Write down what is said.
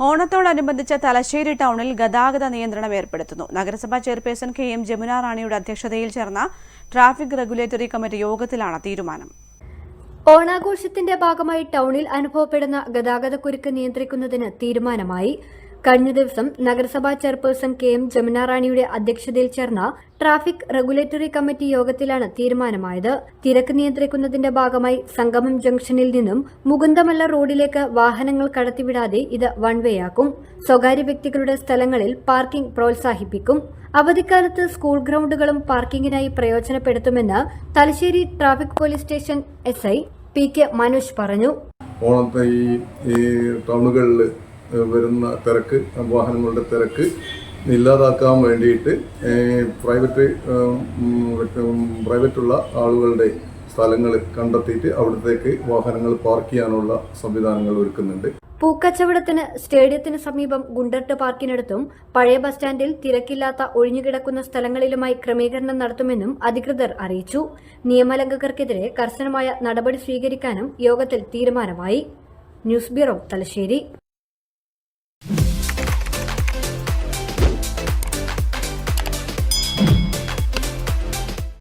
ഓണത്തോടനുബന്ധിച്ച് തലശ്ശേരി ടൗണിൽ ഗതാഗത നിയന്ത്രണം ഏർപ്പെടുത്തുന്നു. നഗരസഭാ ചെയർപേഴ്സൺ കെ എം ജമുന റാണിയുടെ അധ്യക്ഷതയിൽ ചേർന്ന ട്രാഫിക് റെഗുലേറ്ററി കമ്മിറ്റി യോഗത്തിലാണ് തീരുമാനം. ഓണാഘോഷത്തിന്റെ ഭാഗമായി ടൗണിൽ അനുഭവപ്പെടുന്ന ഗതാഗതക്കുരുക്ക് നിയന്ത്രിക്കുന്നതിന് തീരുമാനമായി. കഴിഞ്ഞ ദിവസം നഗരസഭാ ചെയർപേഴ്സൺ കെ എം ജമുനാറാണിയുടെ അധ്യക്ഷതയിൽ ചേർന്ന ട്രാഫിക് റെഗുലേറ്ററി കമ്മിറ്റി യോഗത്തിലാണ് തീരുമാനമായത്. തിരക്ക് നിയന്ത്രിക്കുന്നതിന്റെ ഭാഗമായി സംഗമം ജംഗ്ഷനിൽ നിന്നും മുകുന്ദമല്ല റോഡിലേക്ക് വാഹനങ്ങൾ കടത്തിവിടാതെ ഇത് വൺ വേ ആക്കും. സ്വകാര്യ വ്യക്തികളുടെ സ്ഥലങ്ങളിൽ പാർക്കിംഗ് പ്രോത്സാഹിപ്പിക്കും. അവധിക്കാലത്ത് സ്കൂൾ ഗ്രൌണ്ടുകളും പാർക്കിംഗിനായി പ്രയോജനപ്പെടുത്തുമെന്ന് Thalassery traffic police station S I P K Manoj പറഞ്ഞു. ഓണത്തെ ഈ ടൗണുകളിൽ വരുന്ന തിരക്ക് വാഹനങ്ങളുടെ തിരക്ക് ഇല്ലാതാക്കാൻ വേണ്ടിയിട്ട് പ്രൈവറ്റ് പ്രൈവറ്റുള്ള ആളുകളുടെ സ്ഥലങ്ങൾ കണ്ടെത്തിയിട്ട് അവിടത്തേക്ക് വാഹനങ്ങൾ പാർക്ക് ചെയ്യാനുള്ള സംവിധാനങ്ങൾ ഒരുക്കുന്നുണ്ട്. പൂക്കച്ചവടത്തിന് സ്റ്റേഡിയത്തിന് സമീപം ഗുണ്ടർട്ട് പാർക്കിനടുത്തും പഴയ ബസ് സ്റ്റാൻഡിൽ തിരക്കില്ലാത്ത ഒഴിഞ്ഞുകിടക്കുന്ന സ്ഥലങ്ങളിലുമായി ക്രമീകരണം നടത്തുമെന്നും അധികൃതർ അറിയിച്ചു. നിയമലംഘകർക്കെതിരെ കർശനമായ നടപടി സ്വീകരിക്കാനും യോഗത്തിൽ തീരുമാനമായി. News bureau Thalassery.